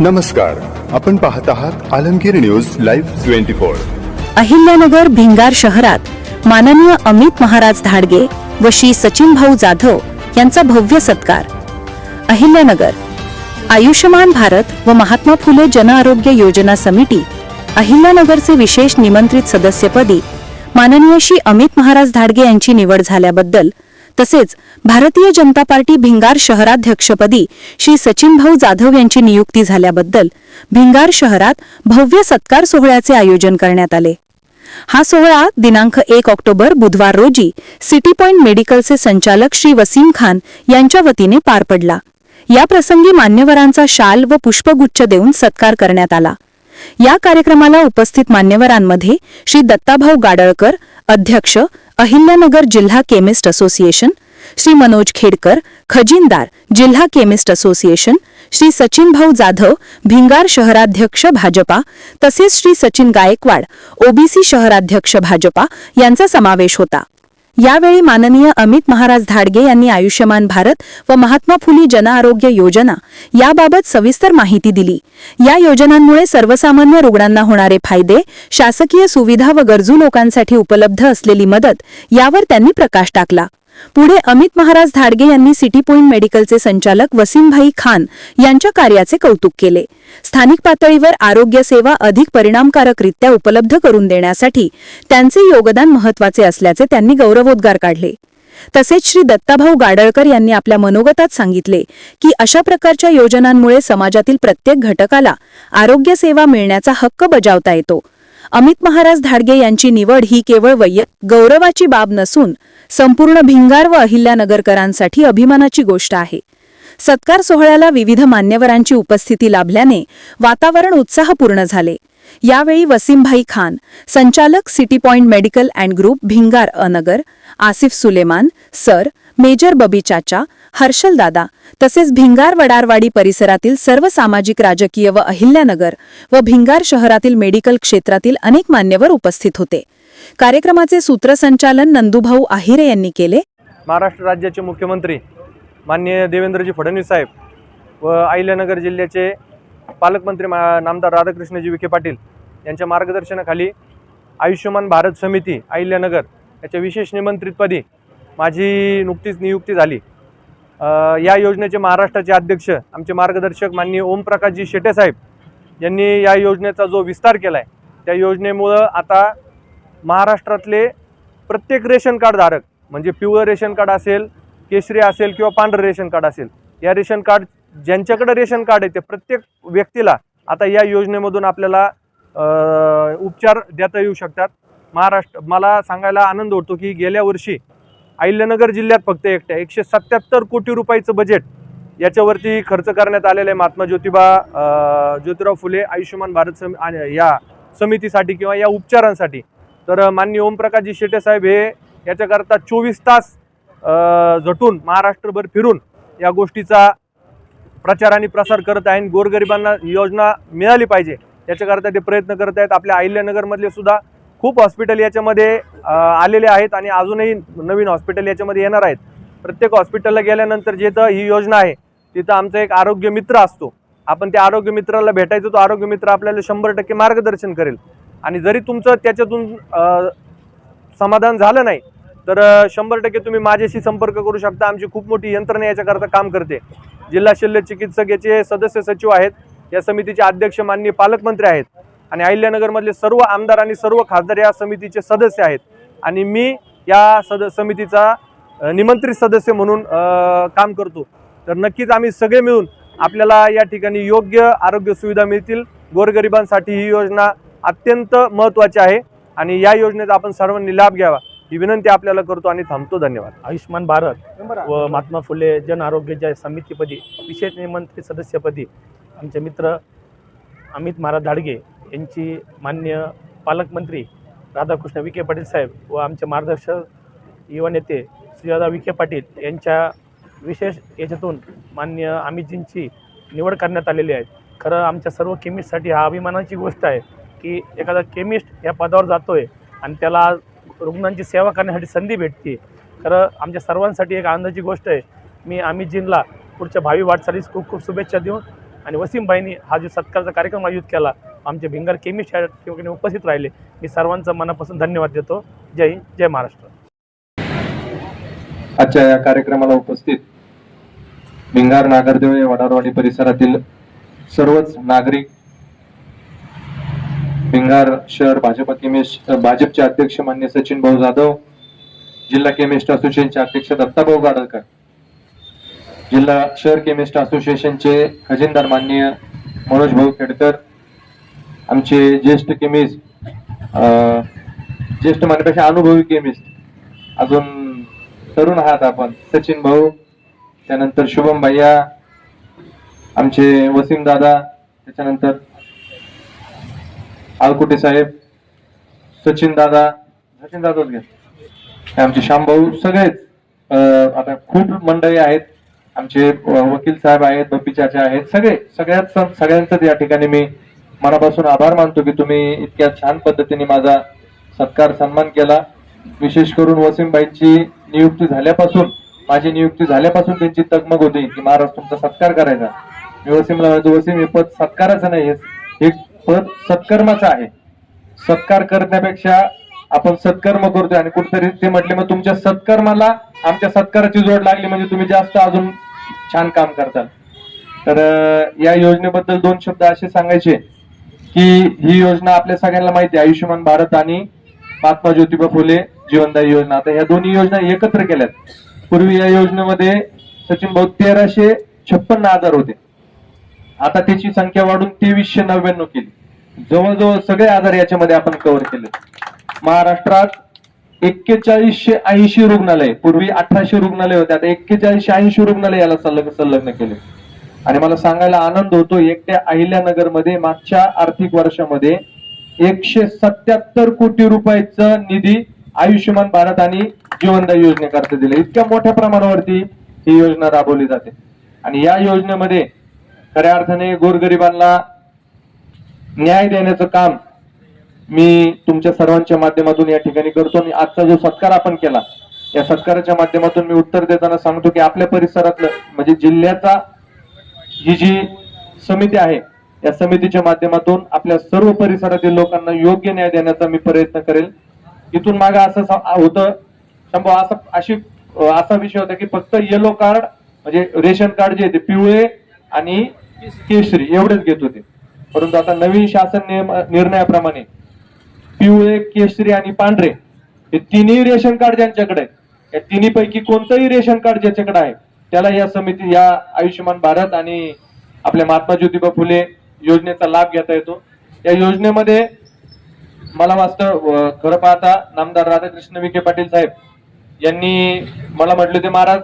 नमस्कार. आपण पाहत आहात Alamgir news live twenty four. Ahilyanagar Bhingar शहरात माननीय अमित महाराज धाडगे व श्री सचिन भाऊ जाधव यांचा भव्य सत्कार. अहिल्यानगर आयुष्यमान भारत व महात्मा फुले जन आरोग्य योजना समिती अहिल्यानगरचे विशेष निमंत्रित सदस्यपदी माननीय श्री अमित महाराज धाडगे यांची निवड झाल्याबद्दल तसेच भारतीय जनता पार्टी भिंगार शहराध्यक्षपदी श्री सचिनभाऊ जाधव यांची नियुक्ती झाल्याबद्दल भिंगार शहरात भव्य सत्कार सोहळ्याचे आयोजन करण्यात आले. हा सोहळा दिनांक एक ऑक्टोबर बुधवार रोजी सिटी पॉइंट मेडिकलचे संचालक श्री वसीम खान यांच्या वतीने पार पडला. या प्रसंगी मान्यवरांचा शाल व पुष्पगुच्छ देऊन सत्कार करण्यात आला. या कार्यक्रमाला उपस्थित मान्यवरांमध्ये श्री दत्ताभाऊ गाडळकर अध्यक्ष अहिल्यानगर जिल्हा केमिस्ट असोसिएशन श्री मनोज खेडकर खजिनदार जिल्हा केमिस्ट असोसिएशन श्री सचिन भाऊ जाधव भिंगार शहराध्यक्ष भाजपा तसेच श्री सचिन गायकवाड ओबीसी शहराध्यक्ष भाजपा यांचा समावेश होता. यावेळी माननीय अमित महाराज धाडगे यांनी आयुष्यमान भारत व महात्मा फुले जनआरोग्य योजना याबाबत सविस्तर माहिती दिली. या योजनांमुळे सर्वसामान्य रुग्णांना होणारे फायदे शासकीय सुविधा व गरजू लोकांसाठी उपलब्ध असलेली मदत यावर त्यांनी प्रकाश टाकला. पुढे अमित महाराज धाडगे यांनी सिटी पॉइंट मेडिकलचे संचालक वसीमभाई खान यांच्या कार्याचे कौतुक केले. स्थानिक पातळीवर आरोग्य सेवा अधिक परिणामकारकरित्या उपलब्ध करून देण्यासाठी त्यांचे योगदान महत्त्वाचे असल्याचे त्यांनी गौरवोद्गार काढले. तसेच श्री दत्ताभाऊ गाडळकर यांनी आपल्या मनोगतात सांगितले की अशा प्रकारच्या योजनांमुळे समाजातील प्रत्येक घटकाला आरोग्य सेवा मिळण्याचा हक्क बजावता येतो. अमित महाराज धाडगे यांची निवड ही केवळ वैय गौरवाची बाब नसून संपूर्ण भिंगार व अहिल्यानगरकरांसाठी अभिमानाची गोष्ट आहे. सत्कार सोहळ्याला विविध मान्यवरांची उपस्थिती लाभल्याने वातावरण उत्साहपूर्ण झाले. यावेळी वसीमभाई खान संचालक city point medical and group Bhingar Anagar Asif Suleman sir major बबी चाचा हर्षलदादा तसेच भिंगार वडारवाडी परिसरातील सर्व सामाजिक राजकीय व अहिल्यानगर व भिंगार शहरातील मेडिकल क्षेत्रातील अनेक मान्यवर उपस्थित होते. कार्यक्रमाचे सूत्रसंचालन नंदुभाऊ आहिरे यांनी केले. महाराष्ट्र राज्याचे मुख्यमंत्री मान्य देवेंद्रजी फडणवीस साहेब व अहिल्यानगर जिल्ह्याचे पालकमंत्री मा नामदार राधाकृष्णजी विखे पाटील यांच्या मार्गदर्शनाखाली आयुष्यमान भारत समिती अहिल्यानगर याच्या विशेष निमंत्रितपदी माझी नुकतीच नियुक्ती झाली. या योजनेचे महाराष्ट्राचे अध्यक्ष आमचे मार्गदर्शक माननीय ओमप्रकाशजी शेटे साहेब यांनी या योजनेचा जो विस्तार केला आहे त्या योजनेमुळं आता महाराष्ट्रातले प्रत्येक रेशन कार्ड धारक म्हणजे पिवळं रेशन कार्ड असेल केशरी असेल किंवा पांढरं रेशन कार्ड असेल या रेशन कार्ड ज्यांच्याकडे रेशन कार्ड आहे ते प्रत्येक व्यक्तीला आता या योजनेमधून आपल्याला उपचार देता येऊ शकतात. महाराष्ट्र मला सांगायला आनंद होतो की गेल्या वर्षी अहिल्यानगर जिल्ह्यात फक्त एकट्या. एकशे सत्याहत्तर कोटी रुपयाचं बजेट याच्यावरती खर्च करण्यात आलेलं आहे महात्मा ज्योतिबा ज्योतिराव फुले आयुष्यमान भारत सम आणि या समितीसाठी किंवा या उपचारांसाठी. तर माननीय ओमप्रकाशजी शेटे साहेब हे याच्याकरता चोवीस तास झटून महाराष्ट्रभर फिरून या गोष्टीचा प्रचार आणि प्रसार करत आहे आणि गोरगरिबांना योजना मिळाली पाहिजे. याच्याकरता ते प्रयत्न करत आहेत. आपल्या अहिल्यानगरमधले सुद्धा खूप हॉस्पिटल याच्यामध्ये आलेले आहेत आणि अजूनही नवीन हॉस्पिटल याच्यामध्ये येणार आहेत. प्रत्येक हॉस्पिटलला गेल्यानंतर जिथं ही योजना आहे तिथं आमचा एक आरोग्य मित्र असतो. आपण त्या आरोग्य मित्राला भेटायचं तो आरोग्य मित्र आपल्याला शंभर टक्के मार्गदर्शन करेल. आणि जरी तुमचं त्याच्यातून समाधान झालं नाही तर शंभर टक्के तुम्ही माझ्याशी संपर्क करू शकता. आमची खूप मोठी यंत्रणा याच्याकरता काम करते. जिल्हा शल्य चिकित्सक याचे सदस्य सचिव आहेत. या समितीचे अध्यक्ष माननीय पालकमंत्री आहेत. आणि अहिल्यानगरमधले सर्व आमदार आणि सर्व खासदार या समितीचे सदस्य आहेत. आणि मी या सद समितीचा निमंत्रित सदस्य म्हणून काम करतो. तर नक्कीच आम्ही सगळे मिळून आपल्याला या ठिकाणी योग्य आरोग्य सुविधा मिळतील. गोरगरिबांसाठी ही योजना अत्यंत महत्त्वाची आहे आणि या योजनेचा आपण सर्वांनी लाभ घ्यावा. ही विनंती आपल्याला करतो आणि थांबतो. धन्यवाद. आयुष्यमान भारत व महात्मा फुले जन आरोग्याच्या समितीपदी विशेष निमंत्रित सदस्यपदी आमचे मित्र अमित महाराज धाडगे यांची मान्य पालकमंत्री राधाकृष्ण विखे पाटील साहेब व आमचे मार्गदर्शक युवा नेते सुजादा विखे पाटील यांच्या विशेष याच्यातून मान्य अमितजींची निवड करण्यात आलेली आहे. खरं आमच्या सर्व केमिस्टसाठी हा अभिमानाची गोष्ट आहे की एखादा केमिस्ट या पदावर जातो आहे आणि त्याला रुग्णांची सेवा करण्यासाठी संधी भेटते. खरं आमच्या सर्वांसाठी एक आनंदाची गोष्ट आहे. मी अमितजींना पुढच्या भावी वाटचालीस खूप खूप शुभेच्छा देऊन आणि वसीमबाईंनी हा जो सत्कारचा कार्यक्रम आयोजित केला आमचे भिंगार केमिस्ट या ठिकाणी उपस्थित राहिले. मी सर्वांचा मनापासून धन्यवाद देतो. जय हिंद जय महाराष्ट्र. आजच्या या कार्यक्रमाला उपस्थित भिंगार नागरदेव वडारवाडी परिसरातील सर्वच नागरिक भिंगार शहर भाजप केमिस्ट भाजपचे अध्यक्ष मान्य सचिन भाऊ जाधव जिल्हा केमिस्ट असोसिएशनचे अध्यक्ष दत्ताभाऊ गाडलकर जिल्हा शहर केमिस्ट असोसिएशनचे खजिनदार माननीय मनोज भाऊ खेडकर आमचे ज्येष्ठ केमिस्ट ज्येष्ठ म्हणण्यापेक्षा अनुभवी केमिस्ट अजून तरुण आहात आपण. सचिन भाऊ त्यानंतर शुभम भैया आमचे वसीम दादा त्याच्यानंतर आलकुटे साहेब सचिन दादा सचिन दादाच घ्या आमचे श्याम भाऊ सगळेच आता खूप मंडळी आहेत. आमचे वकील साहेब आहेत बप्पी चाचा आहेत सगळे सगळ्याच सगळ्यांचंच या ठिकाणी मी मनापासून आभार मानतो की तुम्ही इतक्या छान पद्धतीने माझा सत्कार सन्मान केला. विशेष करून वसीमबाईंची नियुक्ती झाल्यापासून माझी नियुक्ती झाल्यापासून त्यांची तगमग होती की महाराज तुमचा सत्कार करायचा. मी वसीमला म्हणतो वसीम हे पद सत्काराचं नाही हे- पद सत्कर्माचं आहे. सत्कार करण्यापेक्षा आपण सत्कर्म करतोय आणि कुठेतरी ते म्हटले मग तुमच्या सत्कर्माला आमच्या सत्काराची जोड लागली म्हणजे तुम्ही जास्त अजून छान काम करताल. तर या योजनेबद्दल दोन शब्द असे सांगायचे. की ही योजना आपल्या सगळ्यांना माहिती आहे. आयुष्यमान भारत आणि महात्मा ज्योतिबा फुले जीवनदायी योजना. आता ह्या दोन्ही योजना एकत्र केल्यात. पूर्वी या योजनेमध्ये सचिन भाऊ तेराशे छप्पन्न आजार होते. आता त्याची संख्या वाढून तेवीसशे नव्याण्णव केली. जवळजवळ सगळे आजार याच्यामध्ये आपण कव्हर केले महाराष्ट्रात एक्केचाळीसशे ऐंशी रुग्णालय पूर्वी अठराशे रुग्णालय होते आता एक्केचाळीसशे ऐंशी रुग्णालय याला संलग्न संलग्न केले आणि मला सांगायला आनंद होतो एकट्या अहिल्यानगरमध्ये मागच्या आर्थिक वर्षामध्ये एकशे सत्याहत्तर कोटी रुपयाचा निधी आयुष्यमान भारत आणि जीवनदायी योजनेकरता दिले. इतक्या मोठ्या प्रमाणावरती ही योजना राबवली जाते. आणि या योजनेमध्ये खऱ्या अर्थाने गोरगरिबांना न्याय देण्याचं काम मी तुमच्या सर्वांच्या माध्यमातून या ठिकाणी करतो आणि आजचा जो सत्कार आपण केला या सत्काराच्या माध्यमातून मी उत्तर देताना सांगतो की आपल्या परिसरातलं म्हणजे जिल्ह्याचा ही जी समिती आहे या समितीच्या माध्यमातून आपल्या सर्व परिसरातील लोकांना योग्य न्याय देण्याचा मी प्रयत्न करेल. इथून मागे असं सा- होतं शंभू असं अशी असा विषय होता की फक्त येलो कार्ड म्हणजे रेशन कार्ड जे आहे ते पिवळे आणि केशरी एवढेच घेत होते. परंतु आता नवीन शासन निर्णयाप्रमाणे पिवळे केशरी आणि पांढरे हे तिन्ही रेशन कार्ड ज्यांच्याकडे आहे, या तिन्ही पैकी कोणतंही रेशन कार्ड ज्याच्याकडे आहे त्याला या समिती या आयुष्यमान भारत आणि आपल्या महात्मा ज्योतिबा फुले योजनेचा लाभ घेता येतो. या योजनेमध्ये मला वास्तव खरं पाहता नामदार राधाकृष्ण विखे पाटील साहेब यांनी मला म्हटले ते महाराज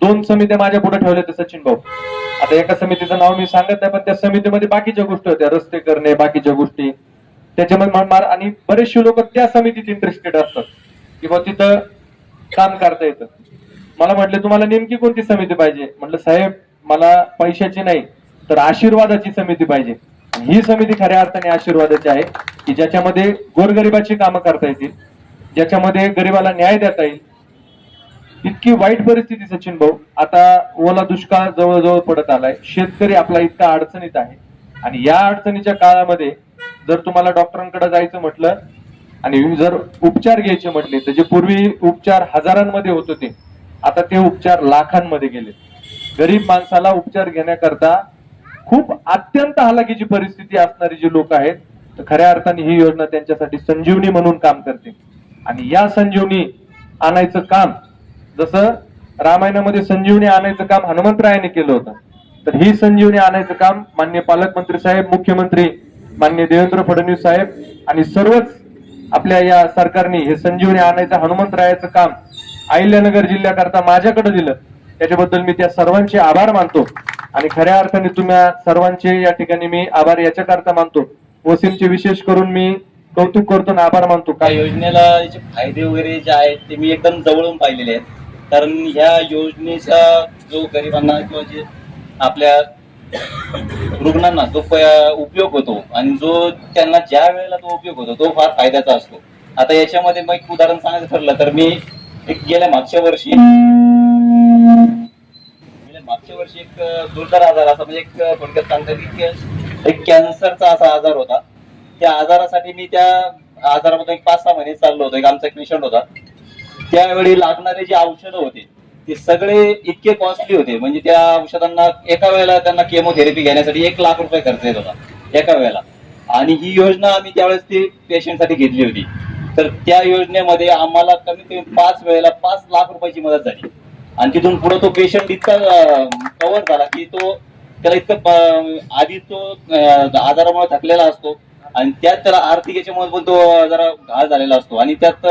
दोन समित्या माझ्या पुढे ठेवल्या होत्या सचिन भाऊ. आता एका समितीचं नाव मी सांगत नाही पण त्या समितीमध्ये बाकीच्या गोष्टी होत्या रस्ते करणे बाकीच्या गोष्टी. त्याच्यामध्ये आणि बरेचसे लोक त्या समितीत इंटरेस्टेड असतात. किंवा तिथं काम करता येतं. मला म्हटलं तुम्हाला नेमकी कोणती समिती पाहिजे? म्हटलं साहेब मला पैशाची नाही तर आशीर्वादाची समिती पाहिजे. ही समिती खऱ्या अर्थाने आशीर्वादाची आहे की ज्याच्यामध्ये गोरगरिबाची कामं करता येतील ज्याच्यामध्ये गरिबाला न्याय देता येईल. इतकी वाईट परिस्थिती सचिन भाऊ. आता ओला दुष्काळ जवळजवळ पडत आलाय. शेतकरी आपला इतका अडचणीत आहे. आणि या अडचणीच्या काळामध्ये जर तुम्हाला डॉक्टरांकडे जायचं म्हटलं आणि जर उपचार घ्यायचे म्हटले तर जे पूर्वी उपचार हजारांमध्ये होत होते आता ते उपचार लाखांमध्ये गेले. गरीब माणसाला उपचार घेण्याकरता खूप अत्यंत हालाकीची परिस्थिती असणारी जी लोक आहेत तर खऱ्या अर्थाने ही योजना त्यांच्यासाठी संजीवनी म्हणून काम करते. आणि या संजीवनी आणायचं काम जसं रामायणामध्ये संजीवनी आणायचं काम हनुमंतरायाने केलं होतं तर ही संजीवनी आणायचं काम मान्य पालकमंत्री साहेब मुख्यमंत्री मान्य देवेंद्र फडणवीस साहेब आणि सर्वच आपल्या या सरकारने हे संजीवनी आणायचं हनुमंतरायाचं काम अहिल्यानगर जिल्ह्याकरता माझ्याकडे दिलं. त्याच्याबद्दल मी त्या सर्वांचे आभार मानतो. आणि खऱ्या अर्थाने तुम्हा सर्वांचे या ठिकाणी मी आभार याच्याकरता मानतो. वसीमचे विशेष करून मी कौतुक करतो आणि आभार मानतो. का काय योजनेला याचे फायदे वगैरे जे आहेत ते मी एकदम जवळून पाहिलेले आहेत. कारण ह्या योजनेचा जो गरिबांना किंवा जे आपल्या रुग्णांना जो उपयोग होतो आणि जो त्यांना ज्या वेळेला तो उपयोग होतो तो फार फायद्याचा असतो. आता याच्यामध्ये मग उदाहरण सांगायचं ठरलं तर मी एक गेल्या मागच्या वर्षी. गेल्या मागच्या वर्षी एक दुर्धर आजार असा म्हणजे एक थोडक्यात सांगता की एक कॅन्सरचा असा आजार होता. त्या आजारासाठी मी त्या आजारामध्ये पाच सहा महिने चाललो होतो. एक आमचा एक पेशंट होता. त्यावेळी लागणारे जे औषधं होते ते सगळे इतके कॉस्टली होते. म्हणजे त्या औषधांना एका वेळेला त्यांना केमोथेरपी घेण्यासाठी एक लाख रुपये खर्च येत होता. एका वेळेला. आणि ही योजना आम्ही त्यावेळेस ती पेशंटसाठी घेतली होती. तर त्या योजनेमध्ये आम्हाला कमीत कमी पाच वेळेला पाच लाख रुपयाची मदत झाली. आणि तिथून पुढे तो पेशंट इतका कव्हर झाला की तो त्याला इतकं आधी तो आजारामुळे थकलेला असतो आणि त्यात त्याला आर्थिक याच्यामुळे पण तो जरा घाल झालेला असतो. आणि त्यात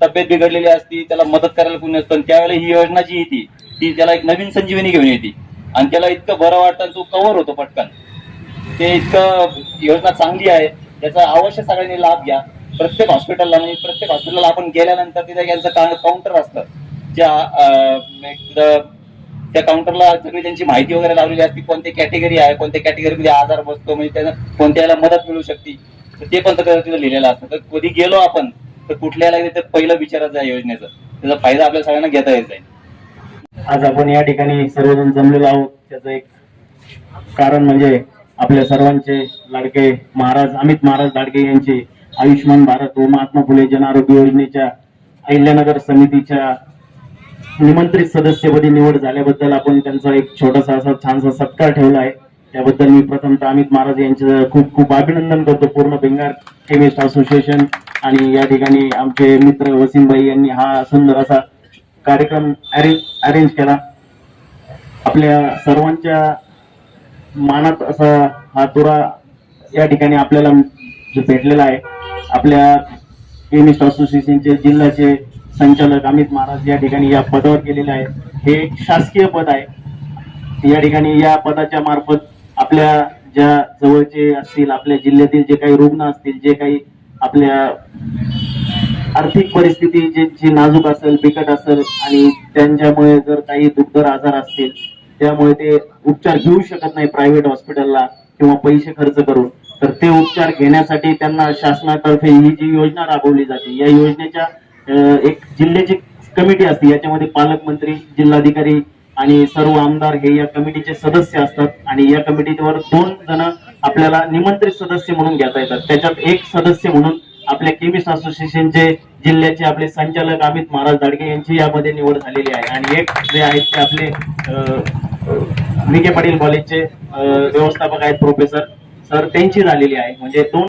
तब्येत बिघडलेली असती त्याला मदत करायला कोणी नसतं. आणि त्यावेळेला ही योजना जी येते ती त्याला एक नवीन संजीवनी घेऊन येते. आणि त्याला इतकं बरं वाटतं आणि तो कव्हर होतो पटकन. ते इतकं योजना चांगली आहे. त्याचा अवश्य सगळ्यांनी लाभ घ्या. प्रत्येक हॉस्पिटलला म्हणजे प्रत्येक हॉस्पिटलला आपण गेल्यानंतर तिथे यांचं काउंटर असतं. ज्या त्या काउंटरला सगळी त्यांची माहिती वगैरे लावलेली असते कोणती कॅटेगरी आहे कोणत्या कॅटेगरीमध्ये आजार बसतो म्हणजे त्यांना कोणत्याला मदत मिळू शकते तर ते पण सगळं तिथं लिहिलेलं असतं. तर कधी गेलो आपण तर कुठल्याला तर पहिलं विचारायचं आहे योजनेचं. त्याचा फायदा आपल्या सगळ्यांना घेता येत जाईल. आज आपण या ठिकाणी सर्वजण जमलेलो आहोत. त्याचं एक कारण म्हणजे आपल्या सर्वांचे लाडके महाराज अमित महाराज लाडके यांचे आयुष्यमान भारत व महात्मा फुले जन आरोग्य योजनेच्या अहिल्यानगर समितीच्या निमंत्रित सदस्यपदी निवड झाल्याबद्दल आपण त्यांचा एक छोटासा असा छानसा सत्कार ठेवला आहे. त्याबद्दल मी प्रथमतः अमित महाराज यांचं खूप खूप अभिनंदन करतो. पूर्ण बेंगार केमिस्ट असोसिएशन आणि या ठिकाणी आमचे मित्र वसीमभाई यांनी हा सुंदर असा कार्यक्रम अरेंज अरेंज केला. आपल्या सर्वांच्या मानात असा हा तुरा या ठिकाणी आपल्याला भेटलेला आहे. आपल्या केमिस्ट असोसिएशनचे जिल्ह्याचे संचालक अमित महाराज या ठिकाणी या पदावर गेलेले आहेत. हे एक शासकीय पद आहे. या ठिकाणी या पदाच्या मार्फत आपल्या ज्या जवळचे असतील आपल्या जिल्ह्यातील जे काही रुग्ण असतील जे काही आपल्या आर्थिक परिस्थिती जे जी नाजूक असेल बिकट असेल आणि त्यांच्यामुळे जर काही दुग्धर आजार असतील त्यामुळे ते उपचार घेऊ शकत नाही प्रायव्हेट हॉस्पिटलला किंवा पैसे खर्च करून. तर ते उपचार घेण्यासाठी त्यांना शासनातर्फे ही जी योजना राबवली जाते या योजनेच्या एक जिल्ह्याची कमिटी असते याच्यामध्ये पालकमंत्री जिल्हाधिकारी आणि सर्व आमदार हे या कमिटीचे सदस्य असतात आणि या कमिटीवर दोन जण आपल्याला निमंत्रित सदस्य म्हणून घेता येतात. त्याच्यात एक सदस्य म्हणून आपल्या केमिस्ट असोसिएशनचे जिल्ह्याचे आपले संचालक अमित महाराज दाडगे यांची यामध्ये निवड झालेली आहे. आणि एक जे आहेत ते आपले अं, विखे पाटील कॉलेजचे व्यवस्थापक आहेत प्रोफेसर सर त्यांची झालेली आहे. म्हणजे दोन